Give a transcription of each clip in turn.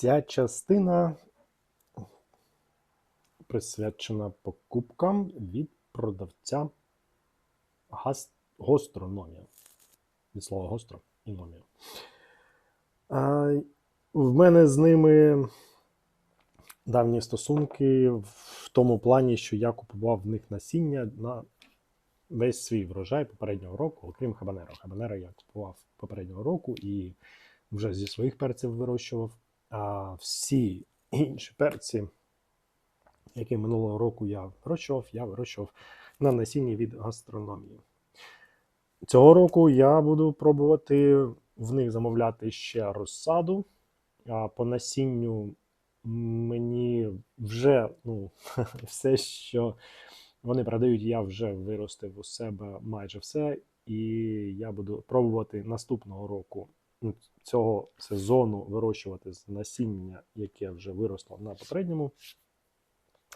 Ця частина присвячена покупкам від продавця гас... гострономія. Від слова гостро і в мене з ними давні стосунки в тому плані, що я купував в них насіння на весь свій врожай попереднього року, окрім хабанеро. Хабанеро я купував попереднього року і вже зі своїх перців вирощував. А всі інші перці, які минулого року я вирощував, я вирощував на насінні від гастрономії. Цього року я буду пробувати в них замовляти ще розсаду. А по насінню мені вже ну, все, що вони продають, я вже виростив у себе майже все. І я буду пробувати наступного року цього сезону вирощувати з насіння, яке вже виросло на попередньому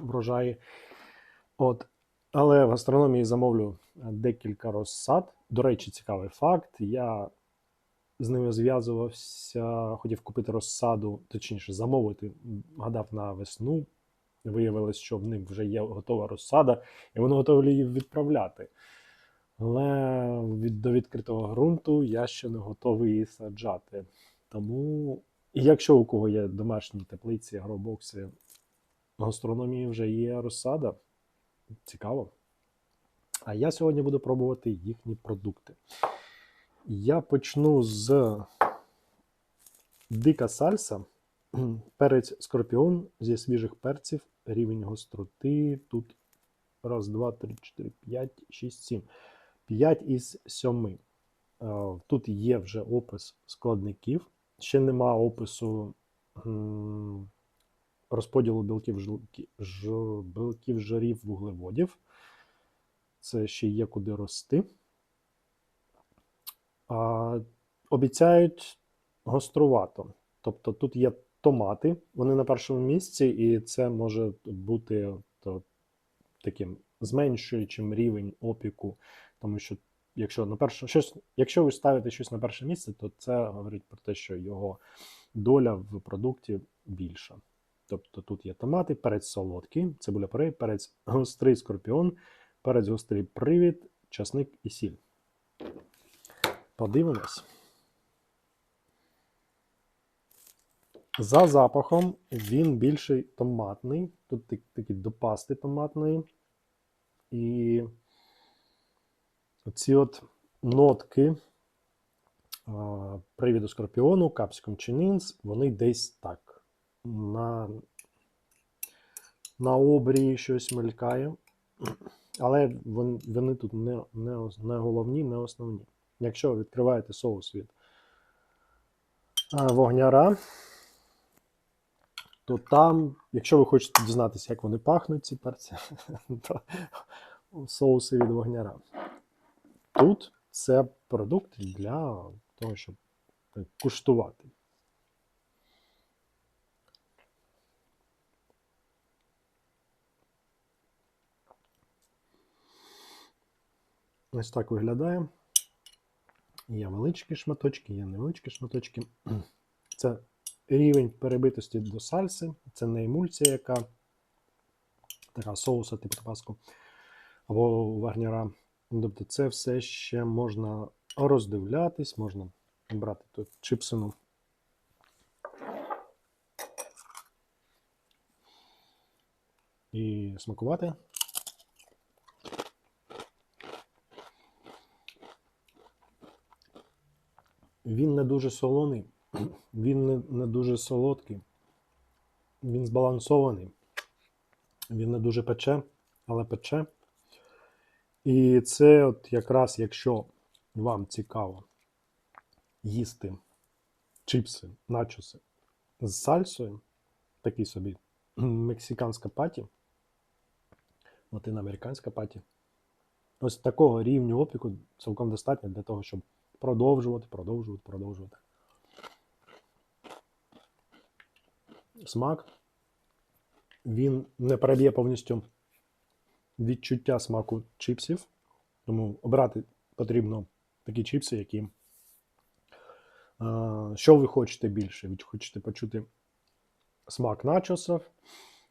врожаї. От. Але в гастрономії замовлю декілька розсад. До речі, цікавий факт. Я з ними зв'язувався, хотів купити розсаду, точніше, замовити, гадав на весну. Виявилось, що в них вже є готова розсада, і вони готові її відправляти. Але від, до відкритого ґрунту я ще не готовий її саджати. Тому, якщо у кого є домашні теплиці, агробокси, в гастрономії вже є розсада. Цікаво. А я сьогодні буду пробувати їхні продукти. Я почну з дика сальса, перець скорпіон зі свіжих перців, рівень гостроти. Тут раз, два, три, чотири, п'ять, шість, сім. 5 із 7. Тут є вже опис складників. Ще нема опису розподілу білків, білків жирів вуглеводів. Це ще є куди рости. А, обіцяють гострувато. Тобто тут є томати, вони на першому місці, і це може бути то, таким зменшуючим рівень опіку. Тому що якщо на перше, щось, якщо ви ставите щось на перше місце, то це говорить про те, що його доля в продукті більша. Тобто тут є томати, перець солодкий, цибуля порей, перець гострий скорпіон, перець гострий привід, часник і сіль. Подивимось. За запахом він більший томатний. Тут так- такий до пасти томатної. І ці от нотки а, привіду скорпіону, капсикум чинінс, вони десь так. На, на обрії щось мелькає. Але вони, вони тут не, не, не головні, не основні. Якщо відкриваєте соус від вогняра, то там, якщо ви хочете дізнатися, як вони пахнуть, ці перці, то соуси від вогняра. Тут це продукт для того, щоб куштувати. Ось так виглядає. Є величкі шматочки, є невеличкі шматочки. Це рівень перебитості до сальси, це не емульсія, яка така соуса типу табаско або вагняра. Тобто це все ще можна роздивлятись, можна брати тут чипсину. І смакувати. Він не дуже солоний, він не, не дуже солодкий, він збалансований, він не дуже пече, але пече. І це от якраз якщо вам цікаво їсти чипси, начоси з сальсою, такий собі мексиканська паті, латиноамериканська паті. Ось такого рівню опіку цілком достатньо для того, щоб продовжувати, продовжувати, продовжувати. Смак. Він не переб'є повністю відчуття смаку чипсів. Тому обрати потрібно такі чипси, які. Що ви хочете більше? Ви хочете почути смак начосів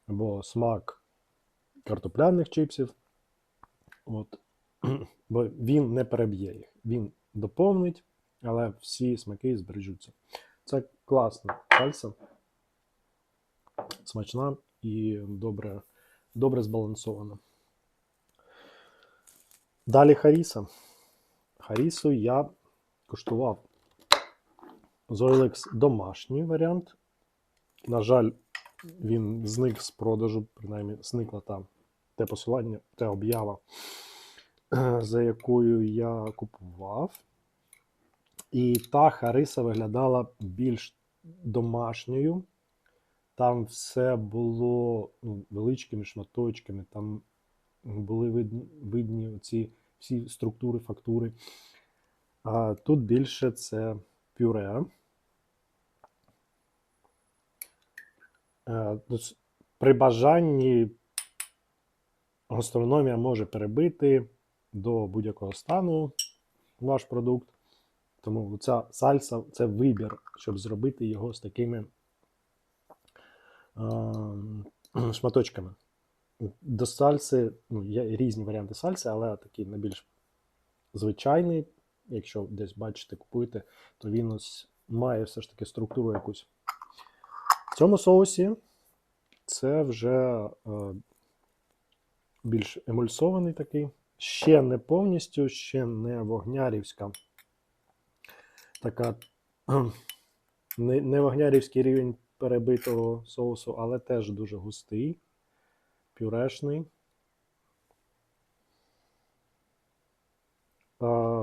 або смак картопляних чипсів. От. Бо він не переб'є їх. Він доповнить, але всі смаки збережуться. Це класна сальса. Смачна і добре, добре збалансована. Далі Харіса. Харісу я куштував. Зойликс домашній варіант. На жаль, він зник з продажу, принаймні зникла та те посилання, те об'ява, за якою я купував. І та Хариса виглядала більш домашньою. Там все було ну, величкими шматочками, там були видні, видні ці всі структури, фактури. А тут більше це пюре. Е, При бажанні гастрономія може перебити до будь-якого стану ваш продукт. Тому ця сальса це вибір, щоб зробити його з такими е, шматочками. До сальси, ну, є різні варіанти сальси, але такий найбільш звичайний, якщо десь бачите, купуєте, то він ось має все ж таки структуру якусь. В цьому соусі це вже е, більш емульсований такий, ще не повністю, ще не вогнярівська. Така не, не вогнярівський рівень перебитого соусу, але теж дуже густий, пюрешний.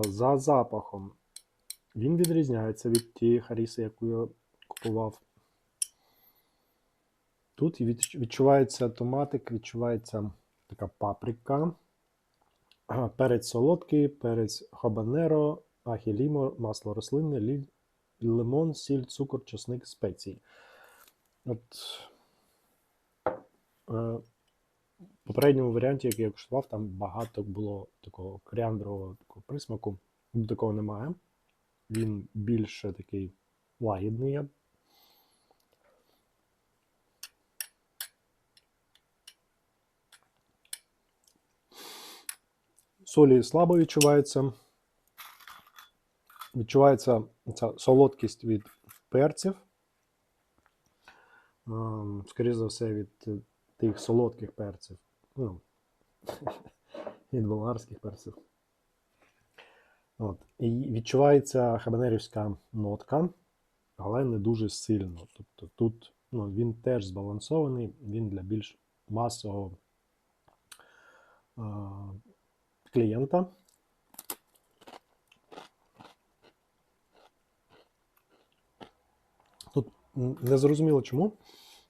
За запахом він відрізняється від тієї харіси, яку я купував. Тут відчувається томатик, відчувається така паприка, перець солодкий, перець хабанеро, ахілімо, масло рослинне, лимон, сіль, цукор, чесник, спеції. От, е, попередньому варіанті, який я куштував, там багато було такого коріандрового такого присмаку. Такого немає. Він більше такий лагідний, б солі слабо відчувається. Відчувається ця солодкість від перців. Ем, Скоріше за все, від тих солодких перців. Ну, від болгарських перців. От. І відчувається хабанерівська нотка, але не дуже сильно. Тобто тут ну, він теж збалансований, він для більш масового е, клієнта. Тут м, не зрозуміло чому,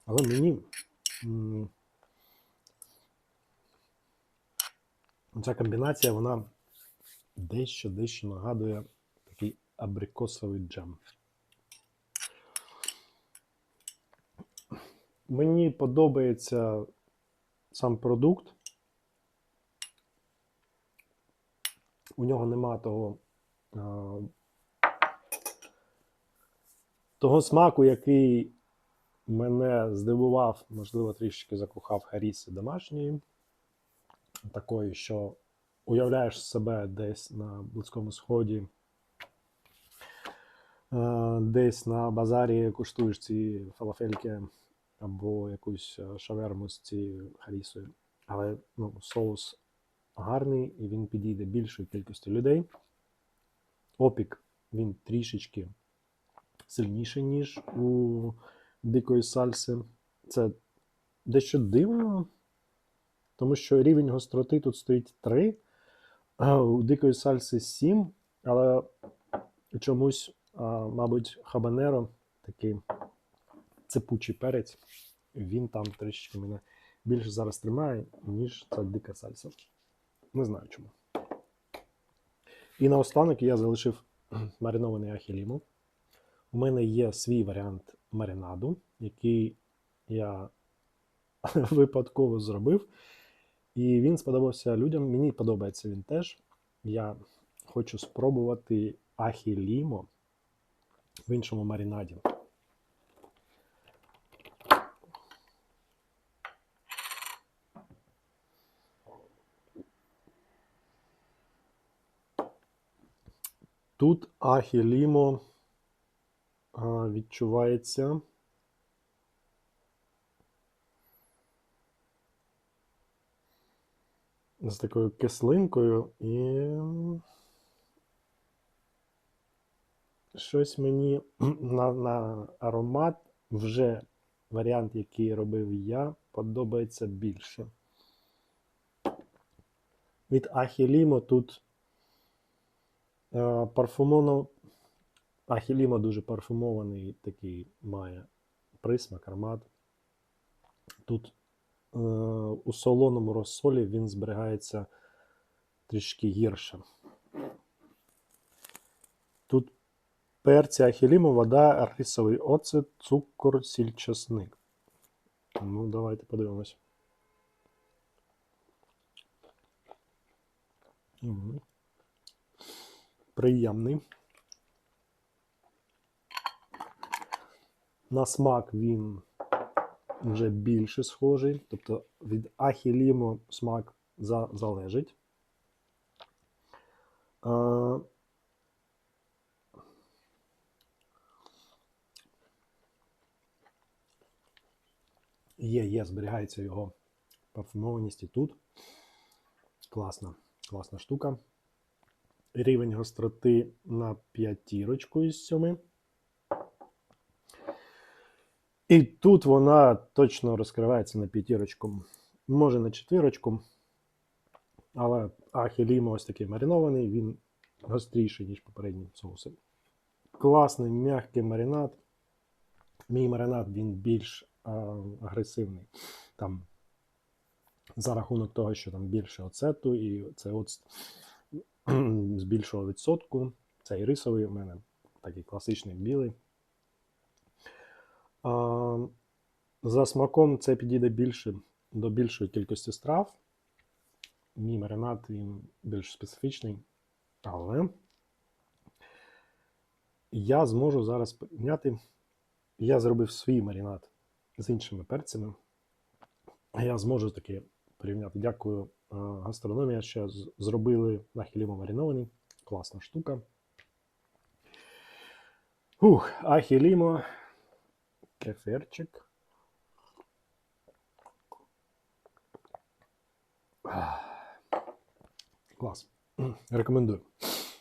але мені ця комбінація, вона дещо дещо нагадує такий абрикосовий джем. Мені подобається сам продукт. У нього нема того, того смаку, який мене здивував, можливо, трішки закохав Харіси домашньої. Такої, що уявляєш себе десь на Близькому Сході, е, десь на базарі куштуєш ці фалафельки або якусь е, шаверму з цією харісою. Але ну, соус гарний і він підійде більшої кількості людей. Опік він трішечки сильніший, ніж у дикої сальси. Це дещо дивно, тому що рівень гостроти тут стоїть 3, у дикої сальси 7, але чомусь, мабуть, хабанеро такий цепучий перець, він там трішечки мене більше зараз тримає, ніж ця дика сальса. Не знаю чому. І наостанок я залишив маринований ахіліму. У мене є свій варіант маринаду, який я випадково зробив. І він сподобався людям. Мені подобається він теж. Я хочу спробувати ахілімо в іншому марінаді. Тут ахілімо відчувається. З такою кислинкою і щось мені на, на аромат вже варіант, який робив я, подобається більше. Від Ахілімо тут е, парфумоно. Ахілімо дуже парфумований такий має присмак, аромат. Тут у солоному розсолі він зберігається трішки гірше. Тут перці ахілімо, вода, рисовий оцет, цукор, сіль, часник. Ну, давайте подивимось. Мгм. Приємний. На смак він вже більше схожий. Тобто від ахілімо смак за, залежить. А, Є, є, зберігається його парфумованість і тут. Класна, класна штука. Рівень гостроти на п'ятірочку із сьоми. І тут вона точно розкривається на п'ятірочку. Може на четвірочку. Але ахілімо ось такий маринований, він гостріший, ніж попередні соуси. Класний, м'який маринад. Мій маринад він більш а, агресивний. Там, за рахунок того, що там більше оцету, і це от з більшого відсотку. Цей рисовий у мене такий класичний білий. За смаком це підійде більше до більшої кількості страв. Мій маринад він більш специфічний, але я зможу зараз порівняти. Я зробив свій маринад з іншими перцями. Я зможу таки порівняти. Дякую, гастрономія, що зробили на хілімо мариновані. Класна штука. Ух, ахілімо, кефирчик. Клас. Рекомендую.